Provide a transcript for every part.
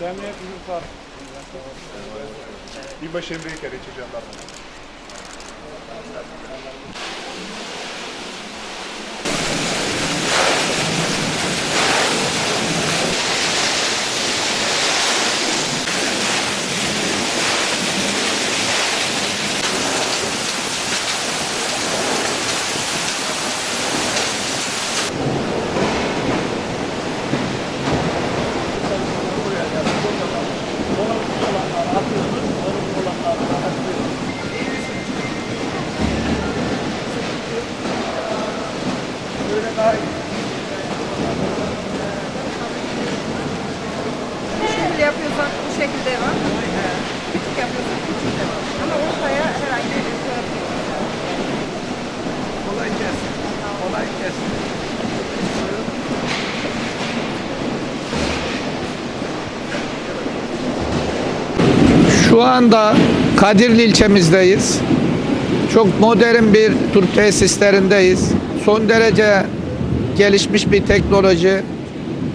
Memnuniyetimiz var. Binbaşı Emre İlker, İlçe Jandarma. Bu şekilde var. Küçük yapıyorsak küçük de var. Ama ortaya herhangi bir şey yapmıyoruz. Kolay gelsin. Kolay gelsin. Şu anda Kadirli ilçemizdeyiz. Çok modern bir turp tesislerindeyiz. Son derece gelişmiş bir teknoloji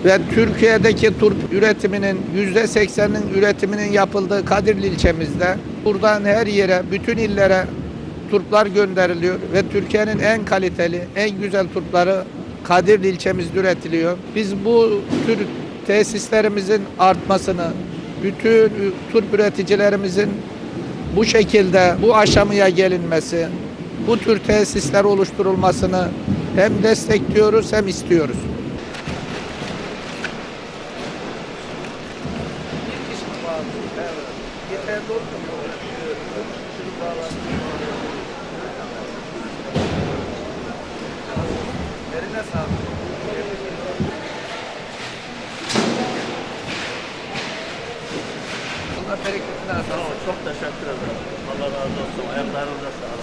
ve Türkiye'deki turp üretiminin yüzde sekseninin üretiminin yapıldığı Kadirli ilçemizde. Buradan her yere, bütün illere turplar gönderiliyor ve Türkiye'nin en kaliteli, en güzel turpları Kadirli ilçemizde üretiliyor. Biz bu tür tesislerimizin artmasını, bütün turp üreticilerimizin bu şekilde bu aşamaya gelinmesi, bu tür tesisler oluşturulmasını hem destekliyoruz hem istiyoruz. Sağlık. Allah bereketini artırsın. Çok teşekkür ederim. Allah razı olsun. Ayaklarınıza sağlık.